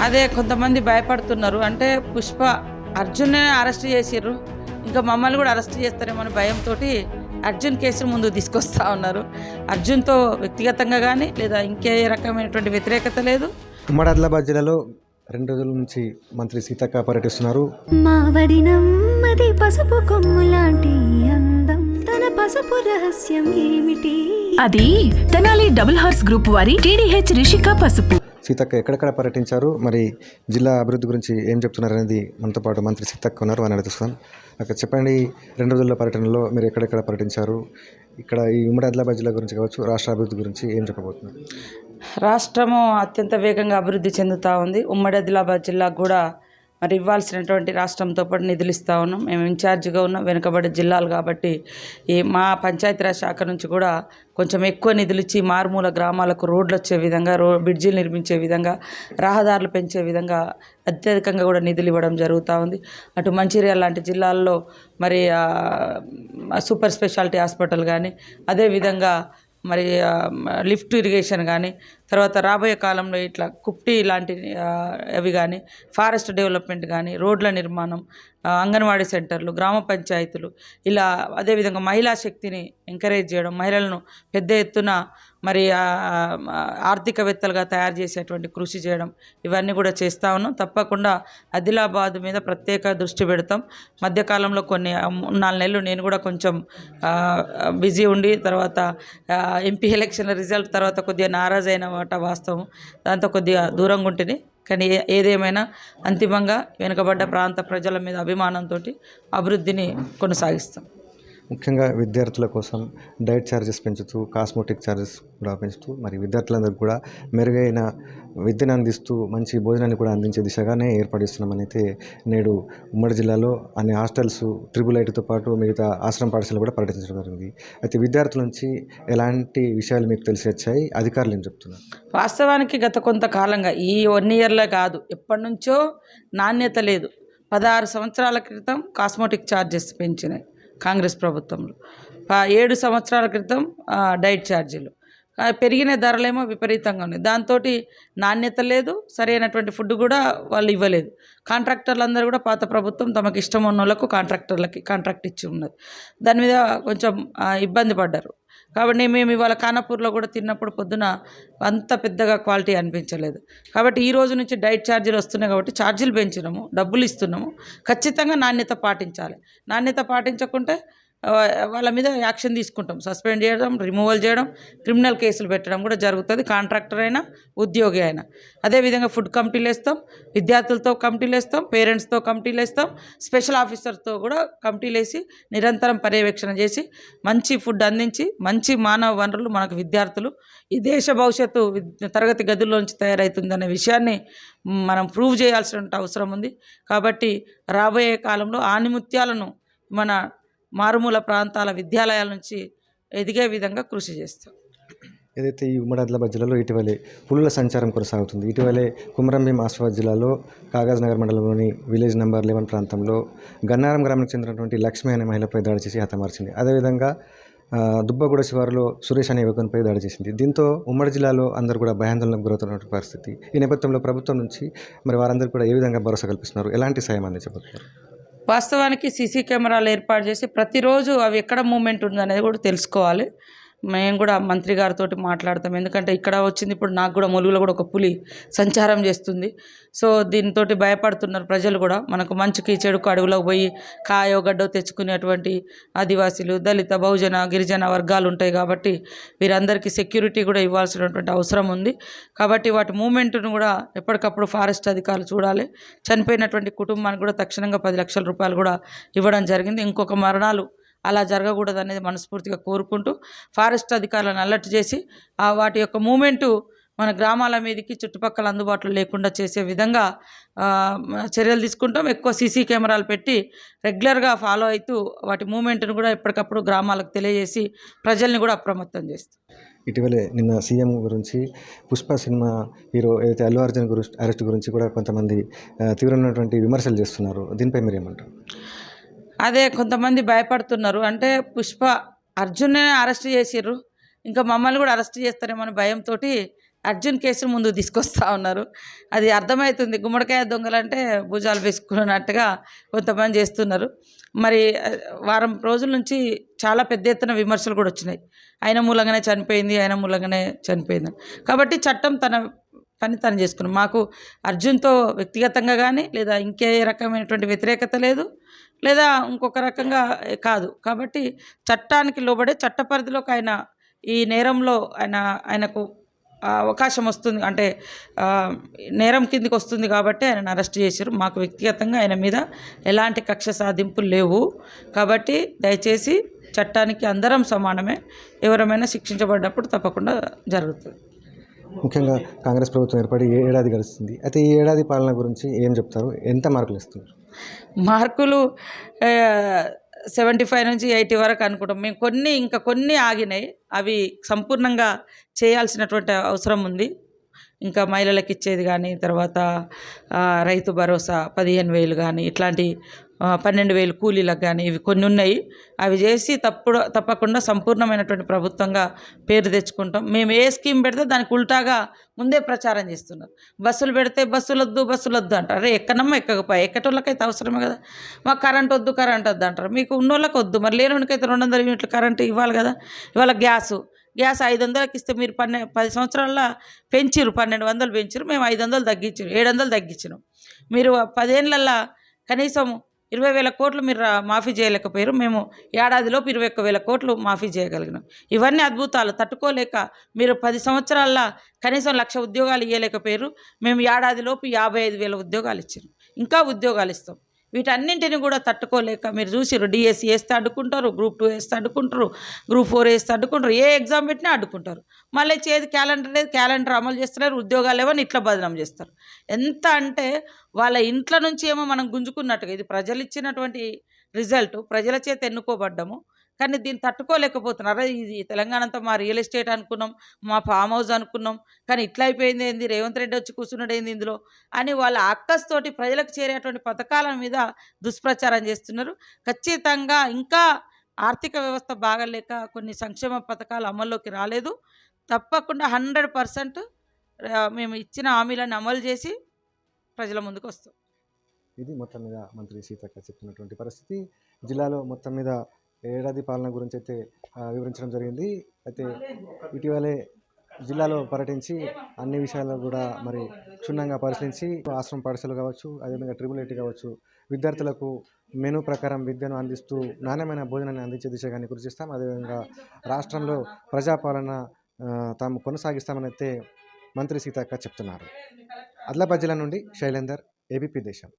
అదే కొంతమంది భయపడుతున్నారు. అంటే పుష్ప అర్జున్నే అరెస్ట్ చేసిర్రు. ఇంకా మమ్మల్ని కూడా అరెస్ట్ చేస్తారేమో అని భయంతో అర్జున్ కేసును ముందు తీసుకొస్తా ఉన్నారు. అర్జున్తో వ్యక్తిగతంగా కానీ లేదా ఇంకే రకమైనటువంటి వ్యతిరేకత లేదు. ఉమ్మడి ఆదిలాబాద్ జిల్లాలో రెండు రోజుల నుంచి మంత్రి సీతక్క పర్యటిస్తున్నారు. పసుపు కొమ్ము లాంటి అందం. తన పసుపు రహస్యం ఏమిటి? అది తెనాలి డబుల్ హార్స్ గ్రూప్ వారి టీడీహెచ్ రిషిక పసుపు. సీతక్క ఎక్కడెక్కడ పర్యటించారు? మరి జిల్లా అభివృద్ధి గురించి ఏం చెప్తున్నారు అనేది మనతో పాటు మంత్రి సీతక్క ఉన్నారు. అని అడుగుతున్నాను అక్కడ చెప్పండి రెండు రోజుల పర్యటనలో మీరు ఎక్కడెక్కడ పర్యటించారు? ఇక్కడ ఈ ఉమ్మడి ఆదిలాబాద్ జిల్లా గురించి కావచ్చు రాష్ట్ర అభివృద్ధి గురించి ఏం చెప్పబోతున్నారు? రాష్ట్రము అత్యంత వేగంగా అభివృద్ధి చెందుతూ ఉంది. ఉమ్మడి ఆదిలాబాద్ జిల్లాకు కూడా మరి ఇవ్వాల్సినటువంటి రాష్ట్రంతో పాటు నిధులు ఇస్తూ ఉన్నాం. మేము ఇన్ఛార్జిగా ఉన్నాం. వెనుకబడి జిల్లాలు కాబట్టి ఈ మా పంచాయతీరాజ్ శాఖ నుంచి కూడా కొంచెం ఎక్కువ నిధులు ఇచ్చి మారుమూల గ్రామాలకు రోడ్లు వచ్చే విధంగా రో బ్రిడ్జిలు నిర్మించే విధంగా రహదారులు పెంచే విధంగా అత్యధికంగా కూడా నిధులు ఇవ్వడం జరుగుతూ ఉంది. అటు మంచిర్యాల లాంటి జిల్లాల్లో మరి సూపర్ స్పెషాలిటీ హాస్పిటల్ కానీ అదేవిధంగా మరి లిఫ్ట్ ఇరిగేషన్ కానీ తర్వాత రాబోయే కాలంలో ఇట్లా కుప్టి లాంటి అవి కానీ ఫారెస్ట్ డెవలప్మెంట్ కానీ రోడ్ల నిర్మాణం అంగన్వాడీ సెంటర్లు గ్రామ పంచాయతీలు ఇలా అదేవిధంగా మహిళా శక్తిని ఎంకరేజ్ చేయడం మహిళలను పెద్ద ఎత్తున మరి ఆర్థికవేత్తలుగా తయారు చేసేటువంటి కృషి చేయడం ఇవన్నీ కూడా చేస్తూ ఉన్నాం. తప్పకుండా ఆదిలాబాద్ మీద ప్రత్యేక దృష్టి పెడతాం. మధ్యకాలంలో కొన్ని నాలుగు నెలలు నేను కూడా కొంచెం బిజీ ఉండి తర్వాత ఎంపీ ఎలక్షన్ రిజల్ట్ తర్వాత కొద్దిగా నారాజ్ అయిన మాట వాస్తవం. దాంతో కొద్దిగా దూరంగా ఉంటుంది కానీ ఏదేమైనా అంతిమంగా వెనుకబడ్డ ప్రాంత ప్రజల మీద అభిమానంతో అభివృద్ధిని కొనసాగిస్తాం. ముఖ్యంగా విద్యార్థుల కోసం డైట్ ఛార్జెస్ పెంచుతూ కాస్మోటిక్ ఛార్జెస్ కూడా పెంచుతూ మరి విద్యార్థులందరికీ కూడా మెరుగైన విద్యను అందిస్తూ మంచి భోజనాన్ని కూడా అందించే దిశగానే ఏర్పడిస్తున్నామని అయితే నేడు ఉమ్మడి జిల్లాలో అన్ని హాస్టల్స్ ట్రిపుల్ ఐటీతో పాటు మిగతా ఆశ్రమ పాఠశాలలు కూడా పర్యటించడం జరిగింది. అయితే విద్యార్థుల నుంచి ఎలాంటి విషయాలు మీకు తెలిసి వచ్చాయి? అధికారులు ఏం చెప్తున్నారు? వాస్తవానికి గత కొంతకాలంగా ఈ వన్ ఇయర్లో కాదు ఎప్పటి నుంచో నాణ్యత లేదు. పదహారు సంవత్సరాల క్రితం కాస్మోటిక్ ఛార్జెస్ పెంచినాయి. కాంగ్రెస్ ప్రభుత్వంలో. ఏడు సంవత్సరాల క్రితం డైట్ ఛార్జీలు. పెరిగిన ధరలేమో విపరీతంగా ఉన్నాయి. దాంతో నాణ్యత లేదు సరైనటువంటి ఫుడ్ కూడా వాళ్ళు ఇవ్వలేదు. కాంట్రాక్టర్లు అందరూ కూడా పాత ప్రభుత్వం తమకు ఇష్టం ఉన్న వాళ్ళకు కాంట్రాక్టర్లకి కాంట్రాక్ట్ ఇచ్చి ఉన్నది. దాని మీద కొంచెం ఇబ్బంది పడ్డారు. కాబట్టి మేము ఇవాళ ఖానాపూర్లో కూడా తిన్నప్పుడు పొద్దున అంత పెద్దగా క్వాలిటీ అనిపించలేదు. కాబట్టి ఈ రోజు నుంచి డైట్ ఛార్జీలు వస్తున్నాయి కాబట్టి ఛార్జీలు పెంచినాము డబ్బులు ఇస్తున్నాము. ఖచ్చితంగా నాణ్యత పాటించాలి. నాణ్యత పాటించకుంటే వాళ్ళ మీద యాక్షన్ తీసుకుంటాం. సస్పెండ్ చేయడం రిమూవల్ చేయడం క్రిమినల్ కేసులు పెట్టడం కూడా జరుగుతుంది. కాంట్రాక్టర్ అయినా ఉద్యోగి అయినా. అదేవిధంగా ఫుడ్ కమిటీలు వేస్తాం విద్యార్థులతో కమిటీలు వేస్తాం పేరెంట్స్తో కమిటీలు వేస్తాం స్పెషల్ ఆఫీసర్తో కూడా కమిటీలు వేసి నిరంతరం పర్యవేక్షణ చేసి మంచి ఫుడ్ అందించి మంచి మానవ వనరులు మనకు విద్యార్థులు ఈ దేశ భవిష్యత్తు తరగతి గదుల్లోంచి తయారవుతుందనే విషయాన్ని మనం ప్రూవ్ చేయాల్సిన అవసరం ఉంది. కాబట్టి రాబోయే కాలంలో ఆనిముత్యాలను మన మారుమూల ప్రాంతాల విద్యాలయాల నుంచి ఎదిగే విధంగా కృషి చేస్తాం. ఏదైతే ఈ ఉమ్మడి ఆదిలాబాద్ జిల్లాలో ఇటీవలే పులుల సంచారం కొనసాగుతుంది ఇటీవలే కుమరంభీం ఆసిఫాబాద్ జిల్లాలో కాగజ్ నగర్ మండలంలోని విలేజ్ నెంబర్ లెవెన్ ప్రాంతంలో గన్నారం గ్రామానికి చెందినటువంటి లక్ష్మి అనే మహిళపై దాడి చేసి హతమార్చింది అదేవిధంగా దుబ్బగూడ శివారులో సురేష్ అనే యువకునిపై దాడి చేసింది. దీంతో ఉమ్మడి జిల్లాలో అందరూ కూడా భయాందోళనకు గురవుతున్నటువంటి పరిస్థితి. ఈ నేపథ్యంలో ప్రభుత్వం నుంచి మరి వారందరూ కూడా ఏ విధంగా భరోసా కల్పిస్తున్నారు? ఎలాంటి సాయం అందించబోతున్నారు? వాస్తవానికి సీసీ కెమెరాలు ఏర్పాటు చేసి ప్రతిరోజు అవి ఎక్కడ మూమెంట్ ఉందనేది కూడా తెలుసుకోవాలి. మేము కూడా మంత్రి గారితో మాట్లాడతాం. ఎందుకంటే ఇక్కడ వచ్చింది ఇప్పుడు నాకు కూడా ములుగులో కూడా ఒక పులి సంచారం చేస్తుంది. సో దీంతో భయపడుతున్నారు ప్రజలు కూడా. మనకు మంచుకి చెడుకు అడవిలోకి పోయి కాయో గడ్డో తెచ్చుకునేటువంటి ఆదివాసీలు దళిత బహుజన గిరిజన వర్గాలు ఉంటాయి కాబట్టి వీరందరికీ సెక్యూరిటీ కూడా ఇవ్వాల్సినటువంటి అవసరం ఉంది. కాబట్టి వాటి మూమెంట్ను కూడా ఎప్పటికప్పుడు ఫారెస్ట్ అధికారులు చూడాలి. చనిపోయినటువంటి కుటుంబానికి కూడా తక్షణంగా పది లక్షల రూపాయలు కూడా ఇవ్వడం జరిగింది. ఇంకొక మరణాలు అలా జరగకూడదు అనేది మనస్ఫూర్తిగా కోరుకుంటూ ఫారెస్ట్ అధికారులను అలర్ట్ చేసి ఆ వాటి యొక్క మూమెంటు మన గ్రామాల మీదకి చుట్టుపక్కల అందుబాటులో లేకుండా చేసే విధంగా చర్యలు తీసుకుంటాం. ఎక్కువ సీసీ కెమెరాలు పెట్టి రెగ్యులర్గా ఫాలో అవుతూ వాటి మూమెంట్ను కూడా ఎప్పటికప్పుడు గ్రామాలకు తెలియజేసి ప్రజల్ని కూడా అప్రమత్తం చేస్తాం. ఇటీవలే నిన్న సీఎం గురించి పుష్ప సినిమా హీరో ఏదైతే అల్లు అర్జున్ గురించి అరెస్ట్ గురించి కూడా కొంతమంది తీవ్రమైనటువంటి విమర్శలు చేస్తున్నారు. దీనిపై మీరు ఏమంటారు అదే కొంతమంది భయపడుతున్నారు. అంటే పుష్ప అర్జున్నే అరెస్ట్ చేసిర్రు. ఇంకా మమ్మల్ని కూడా అరెస్ట్ చేస్తారేమో అని భయంతో అర్జున్ కేసును ముందు తీసుకొస్తా ఉన్నారు. అది అర్థమవుతుంది గుమ్మడికాయ దొంగలంటే భుజాలు వేసుకున్నట్టుగా కొంతమంది చేస్తున్నారు. మరి వారం రోజుల నుంచి చాలా పెద్ద ఎత్తున విమర్శలు కూడా వచ్చినాయి. ఆయన మూలంగానే చనిపోయింది ఆయన మూలంగానే చనిపోయింది కాబట్టి చట్టం తన పని తను చేసుకున్నాం మాకు అర్జున్తో వ్యక్తిగతంగా కానీ లేదా ఇంకే రకమైనటువంటి వ్యతిరేకత లేదు. లేదా ఇంకొక రకంగా కాదు. కాబట్టి చట్టానికి లోబడే చట్ట పరిధిలోకి ఆయన ఈ నేరంలో ఆయన ఆయనకు అవకాశం వస్తుంది. అంటే నేరం కిందికి వస్తుంది కాబట్టి ఆయన అరెస్ట్ చేశారు. మాకు వ్యక్తిగతంగా ఆయన మీద ఎలాంటి కక్ష సాధింపులు లేవు. కాబట్టి దయచేసి చట్టానికి అందరం సమానమే. ఎవరమైనా శిక్షించబడ్డప్పుడు తప్పకుండా జరుగుతుంది. ముఖ్యంగా కాంగ్రెస్ ప్రభుత్వం ఏర్పడి ఏ ఏడాది గడుస్తుంది. అయితే ఈ ఏడాది పాలన గురించి ఏం చెప్తారు? ఎంత మార్కులు ఇస్తున్నారు? మార్కులు సెవెంటీ ఫైవ్ నుంచి ఎయిటీ వరకు అనుకుంటాం. మేము కొన్ని ఇంకా కొన్ని ఆగినాయి. అవి సంపూర్ణంగా చేయాల్సినటువంటి అవసరం ఉంది. ఇంకా మహిళలకు ఇచ్చేది కానీ తర్వాత రైతు భరోసా పదిహేను వేలు కానీ ఇట్లాంటి పన్నెండు వేలు కూలీలకు కానీ ఇవి కొన్ని ఉన్నాయి. అవి చేసి తప్పుడు తప్పకుండా సంపూర్ణమైనటువంటి ప్రభుత్వంగా పేరు తెచ్చుకుంటాం. మేము ఏ స్కీమ్ పెడితే దానికి ఉల్టాగా ముందే ప్రచారం చేస్తున్నారు. బస్సులు పెడితే బస్సులు వద్దు బస్సులు వద్దు అంటారు. అరే ఎక్కనమ్మా ఎక్కకపోయి ఎక్కటోళ్ళకైతే అవసరమే కదా. మాకు కరెంట్ వద్దు కరెంట్ వద్దు అంటారు. మీకు ఉన్నోళ్ళకి వద్దు. మరి లేనివాడికైతే రెండు వందల యూనిట్లు కరెంట్ ఇవ్వాలి కదా. ఇవాళ గ్యాసు. గ్యాస్ ఐదు వందలకి ఇస్తే మీరు పన్నె పది సంవత్సరాల పెంచిరు పన్నెండు వందలు పెంచిరు మేము ఐదు వందలు తగ్గించారు ఏడు వందలు తగ్గించినాం. మీరు పదేళ్ళల్లో కనీసం ఇరవై వేల కోట్లు మీరు మాఫీ చేయలేకపోయారు. మేము ఏడాదిలోపు ఇరవై ఒక్క వేల కోట్లు మాఫీ చేయగలిగినాం. ఇవన్నీ అద్భుతాలు. తట్టుకోలేక మీరు పది సంవత్సరాల్లో కనీసం లక్ష ఉద్యోగాలు ఇవ్వలేకపోయారు మేము ఏడాదిలోపు యాభై ఐదు వేల ఉద్యోగాలు ఇచ్చారు ఇంకా ఉద్యోగాలు ఇస్తాం. వీటన్నింటిని కూడా తట్టుకోలేక మీరు చూసిర్రు డిఎస్సి e వేస్తే అడ్డుకుంటారు గ్రూప్ టూ వేస్తే అడ్డుకుంటారు గ్రూప్ ఫోర్ వేస్తే అడ్డుకుంటారు ఏ ఎగ్జామ్ పెట్టినా అడ్డుకుంటారు. మళ్ళీ చేతి క్యాలెండర్ లేదు క్యాలెండర్ అమలు చేస్తున్నారు ఉద్యోగాలు లేవని ఇట్లా బదనం చేస్తారు. ఎంత అంటే వాళ్ళ ఇంట్లో నుంచి ఏమో మనం గుంజుకున్నట్టుగా ఇది ప్రజలు ఇచ్చినటువంటి రిజల్ట్ ప్రజల చేత ఎన్నుకోబడ్డము కానీ దీన్ని తట్టుకోలేకపోతున్నారు. ఇది తెలంగాణతో మా రియల్ ఎస్టేట్ అనుకున్నాం మా ఫామ్ హౌస్ అనుకున్నాం కానీ ఇట్లా అయిపోయింది ఏంది? రేవంత్ రెడ్డి వచ్చి కూర్చున్నాడు ఏంది ఇందులో? అని వాళ్ళ అక్కస్తోటి ప్రజలకు చేరేటువంటి పథకాల మీద దుష్ప్రచారం చేస్తున్నారు. ఖచ్చితంగా ఇంకా ఆర్థిక వ్యవస్థ బాగలేక కొన్ని సంక్షేమ పథకాలు అమల్లోకి రాలేదు. తప్పకుండా హండ్రెడ్ పర్సెంట్ మేము ఇచ్చిన హామీలను అమలు చేసి ప్రజల ముందుకు వస్తాం. ఇది మొత్తం మీద మంత్రి సీతక్క చెప్పినటువంటి పరిస్థితి. జిల్లాలో మొత్తం మీద ఏడాది పాలన గురించి అయితే వివరించడం జరిగింది. అయితే ఇటీవలే జిల్లాలో పర్యటించి అన్ని విషయాలు కూడా మరి క్షుణ్ణంగా పరిశీలించి ఆశ్రమ పాఠశాలలు కావచ్చు అదేవిధంగా ట్రిపుల్ కావచ్చు విద్యార్థులకు మెనూ ప్రకారం విద్యను అందిస్తూ నాణ్యమైన భోజనాన్ని అందించే దిశగా కృషి చేస్తాం. అదేవిధంగా రాష్ట్రంలో ప్రజాపాలన తాము కొనసాగిస్తామని అయితే మంత్రి సీతక్క చెప్తున్నారు. ఆదిలాబాద్ జిల్లా నుండి శైలేందర్ ఏబీపీ దేశం.